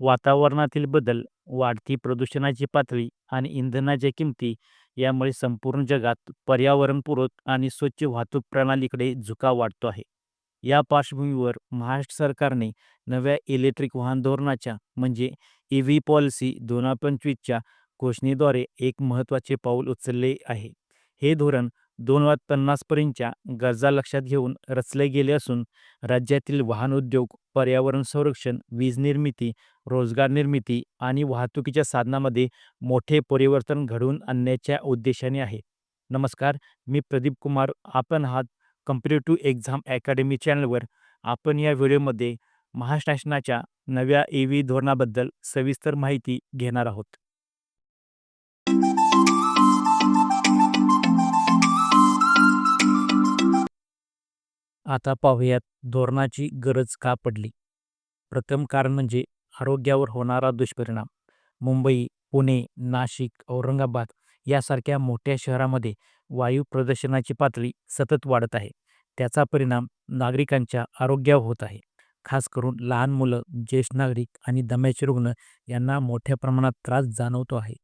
वातावरणातील बदल, वाढती प्रदूषणाची पातळी आणि इंधनाच्या किमती यामुळे संपूर्ण जगात पर्यावरणपूरक आणि स्वच्छ वाहतूक प्रणालीकडे झुकाव वाढतो आहे. या पार्श्वभूमीवर महाराष्ट्र सरकारने नव्या इलेक्ट्रिक वाहन धोरणाच्या म्हणजे ई व्ही पॉलिसी दोन हजार पंचवीसच्या घोषणेद्वारे एक महत्त्वाचे पाऊल उचलले आहे. हे धोरण दोन हजार पन्नासपर्यंतच्या गरजा लक्षात घेऊन रचले गेले असून राज्यातील वाहन उद्योग, पर्यावरण संरक्षण, वीज निर्मिती, रोजगार निर्मिती आणि वाहतुकीच्या साधनामध्ये मोठे परिवर्तन घडवून आणण्याच्या उद्देशाने आहे. नमस्कार, मी प्रदीप कुमार. आपण आहात कम्पिटेटिव्ह एक्झाम अकॅडमी चॅनलवर. आपण या व्हिडिओमध्ये महाराष्ट्र शासनाच्या नव्या ई व्ही धोरणाबद्दल सविस्तर माहिती घेणार आहोत. आता पाहूयात धोरणाची गरज का पडली. प्रथम कारण म्हणजे आरोग्यावर होणारा दुष्परिणाम. मुंबई, पुणे, नाशिक, औरंगाबाद यासारख्या मोठ्या शहरामध्ये वायू प्रदूषणाची पातळी सतत वाढत आहे. त्याचा परिणाम नागरिकांच्या आरोग्यावर होत आहे. खास करून लहान मुलं, ज्येष्ठ नागरिक आणि दम्याचे रुग्ण यांना मोठ्या प्रमाणात त्रास जाणवतो आहे.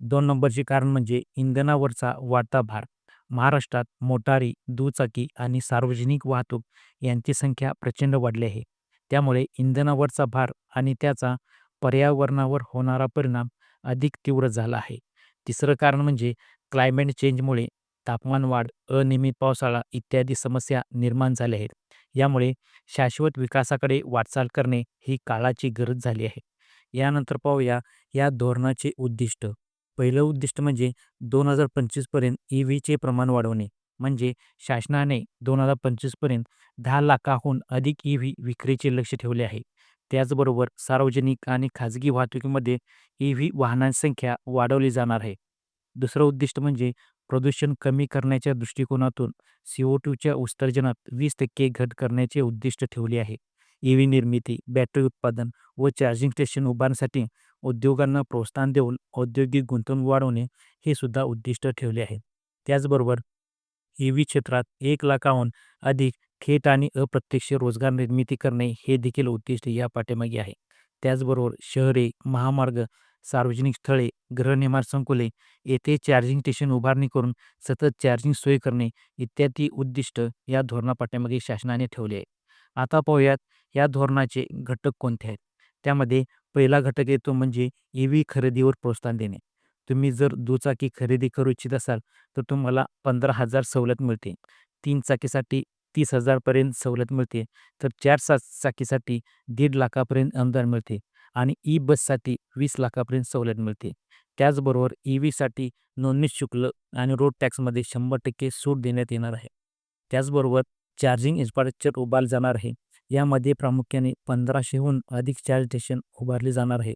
दोन नंबरचे कारण म्हणजे इंधनावरचा वाढता भार. महाराष्ट्रात मोटारी, दुचाकी आणि सार्वजनिक वाहतूक यांची संख्या प्रचंड वाढली आहे. त्यामुळे इंधनावरचा भार आणि त्याचा पर्यावरणावर होणारा परिणाम अधिक तीव्र झाला आहे. तिसरं कारण म्हणजे क्लायमेट चेंजमुळे तापमान वाढ, अनियमित पावसाळा इत्यादी समस्या निर्माण झाल्या आहेत. यामुळे शाश्वत विकासाकडे वाटचाल करणे ही काळाची गरज झाली आहे. यानंतर पाहूया या धोरणाचे उद्दिष्ट. पहिलं उद्दिष्ट म्हणजे दोन हजार पंचवीसपर्यंत ई व्हीचे प्रमाण वाढवणे. म्हणजे शासनाने दोन हजार पंचवीसपर्यंत दहा लाखाहून अधिक ई व्ही विक्रीचे लक्ष ठेवले आहे. त्याचबरोबर सार्वजनिक आणि खाजगी वाहतुकीमध्ये ई व्ही वाहनांची संख्या वाढवली जाणार आहे. दुसरं उद्दिष्ट म्हणजे प्रदूषण कमी करण्याच्या दृष्टिकोनातून सी ओ टूच्या उत्सर्जनात वीस टक्के घट करण्याचे उद्दिष्ट ठेवले आहे. ई व्ही निर्मिती, बॅटरी उत्पादन व चार्जिंग स्टेशन उभारण्यासाठी उद्योगांना प्रोत्साहन देऊन औद्योगिक गुंतवणूक वाढवणे हे सुद्धा उद्दिष्ट ठेवले आहे. त्याचबरोबर ई व्ही क्षेत्रात एक लाखाहून अधिक थेट आणि अप्रत्यक्ष रोजगार निर्मिती करणे हे देखील उद्दिष्ट या पाठीमागे आहे. त्याचबरोबर शहरे, महामार्ग, सार्वजनिक स्थळे, गृहनिर्माण संकुले येथे चार्जिंग स्टेशन उभारणी करून सतत चार्जिंग सोय करणे इत्यादी उद्दिष्ट या धोरणापाठीमागे शासनाने ठेवले आहे. आता पाहूयात या धोरणाचे घटक कोणते आहेत. त्यामध्ये पहिला घटक येतो म्हणजे ई व्ही खरेदीवर प्रोत्साहन देणे. तुम्ही जर दुचाकी खरेदी करू इच्छित असाल तर तुम्हाला पंधरा हजार सवलत मिळते. तीन चाकीसाठी तीस हजारपर्यंत सवलत मिळते. तर चार सा चाकीसाठी दीड लाखापर्यंत अनुदान मिळते आणि ई बससाठी वीस लाखापर्यंत सवलत मिळते. त्याचबरोबर ई व्हीसाठी नोंदणी शुल्क आणि रोड टॅक्समध्ये शंभर टक्के सूट देण्यात येणार आहे. त्याचबरोबर चार्जिंग इन्फ्रास्ट्रक्चर उभारलं जाणार आहे. यामध्ये प्रामुख्याने पंधराशेहून अधिक चार्ज स्टेशन उभारले जाणार आहे.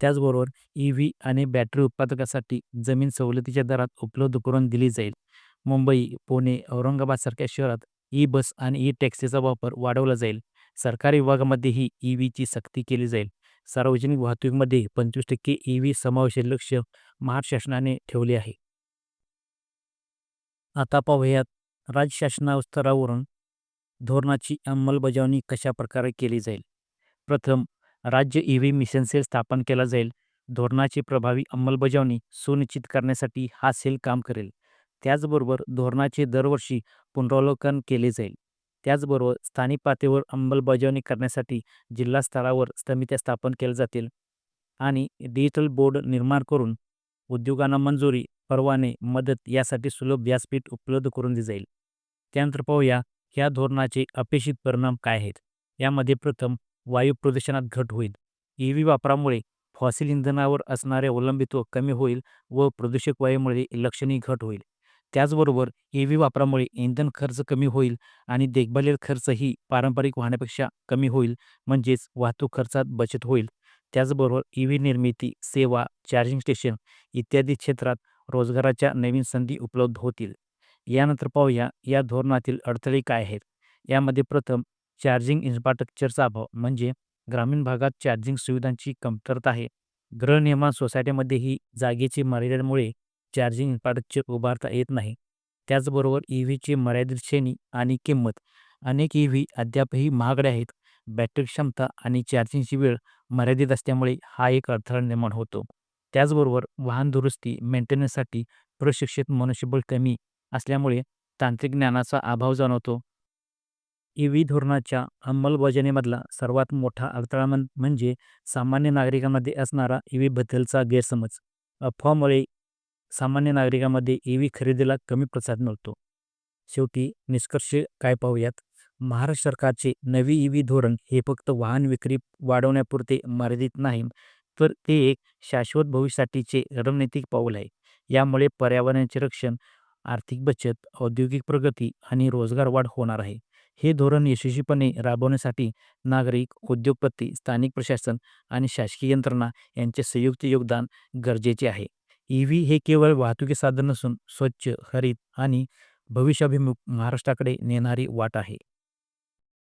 त्याचबरोबर ई व्ही आणि बॅटरी उत्पादकासाठी जमीन सवलतीच्या दरात उपलब्ध करून दिली जाईल. मुंबई, पुणे, औरंगाबादसारख्या शहरात ई बस आणि ई टॅक्सीचा वापर वाढवला जाईल. सरकारी विभागामध्येही ई व्हीची सक्ती केली जाईल. सार्वजनिक वाहतुकीमध्ये पंचवीस टक्के ई व्ही समावेशाचे लक्ष महाराष्ट्र शासनाने ठेवले आहे. आता पाहूयात राज्य शासना स्तरावरून धोरणाची अंमलबजावणी कशा प्रकारे केली जाईल. प्रथम राज्य ई व्ही मिशन सेल स्थापन केला जाईल. धोरणाची प्रभावी अंमलबजावणी सुनिश्चित करण्यासाठी हा सेल काम करेल. त्याचबरोबर धोरणाचे दरवर्षी पुनरावलोकन केले जाईल. त्याचबरोबर स्थानिक पातळीवर अंमलबजावणी करण्यासाठी जिल्हा स्तरावर समित्या स्थापन केल्या जातील आणि डिजिटल बोर्ड निर्माण करून उद्योगांना मंजुरी, परवाने, मदत यासाठी सुलभ व्यासपीठ उपलब्ध करून दिली जाईल. त्यानंतर पाहूया या धोरणाचे अपेक्षित परिणाम काय आहेत. यामध्ये प्रथम वायू प्रदूषणात घट होईल. ई व्ही वापरामुळे फॉसिल इंधनावर असणारे अवलंबित्व कमी होईल व प्रदूषक वायूमुळे लक्षणीय घट होईल. त्याचबरोबर ई व्ही वापरामुळे इंधन खर्च कमी होईल आणि देखभालीचा खर्चही पारंपरिक वाहनापेक्षा कमी होईल म्हणजेच वाहतूक खर्चात बचत होईल. त्याचबरोबर ई व्ही निर्मिती, सेवा, चार्जिंग स्टेशन इत्यादी क्षेत्रात रोजगाराच्या नवीन संधी उपलब्ध होतील. यानंतर पाहूया या धोरणातील अडथळे काय आहेत. यामध्ये प्रथम चार्जिंग इन्फ्रास्ट्रक्चरचा अभाव म्हणजे ग्रामीण भागात चार्जिंग सुविधांची कमतरता आहे. गृहनिर्माण सोसायट्यामध्येही जागेची मर्यादेमुळे चार्जिंग इन्फ्रास्ट्रक्चर उभारता येत नाही. त्याचबरोबर ई व्हीची मर्यादित श्रेणी आणि किंमत. अनेक ई व्ही अद्यापही महागडे आहेत. बॅटरी क्षमता आणि चार्जिंगची वेळ मर्यादित असल्यामुळे हा एक अडथळा निर्माण होतो त्याचबरोबर वाहन दुरुस्ती मेंटेनन्ससाठी प्रशिक्षित मनुष्यबळ कमी असल्यामुळे तांत्रिक ज्ञानाचा अभाव जाणवतो. ई व्ही धोरणाच्या अंमलबजावणीमधला सर्वात मोठा अडथळा म्हण म्हणजे सामान्य नागरिकांमध्ये असणारा ई व्हीबद्दलचा गैरसमज. अफवामुळे सामान्य नागरिकांमध्ये ई व्ही खरेदीला कमी प्रतिसाद मिळतो. शेवटी निष्कर्ष काय पाहूयात? महाराष्ट्र सरकारचे नवी ई व्ही धोरण हे फक्त वाहन विक्री वाढवण्यापुरते मर्यादित नाही तर ते एक शाश्वत भविष्यासाठीचे रणनीतिक पाऊल आहे. यामुळे पर्यावरणाचे रक्षण आर्थिक बचत औद्योगिक प्रगती आणि रोजगार वाढ होणार आहे. हे धोरण यशस्वीपणे राबवण्यासाठी नागरिक उद्योगपती स्थानिक प्रशासन आणि शासकीय यंत्रणा यांचे संयुक्त योगदान गरजेचे आहे. ई व्ही हे केवळ वाहतुकी साधन नसून स्वच्छ हरित आणि भविष्याभिमुख महाराष्ट्राकडे नेणारी वाट आहे.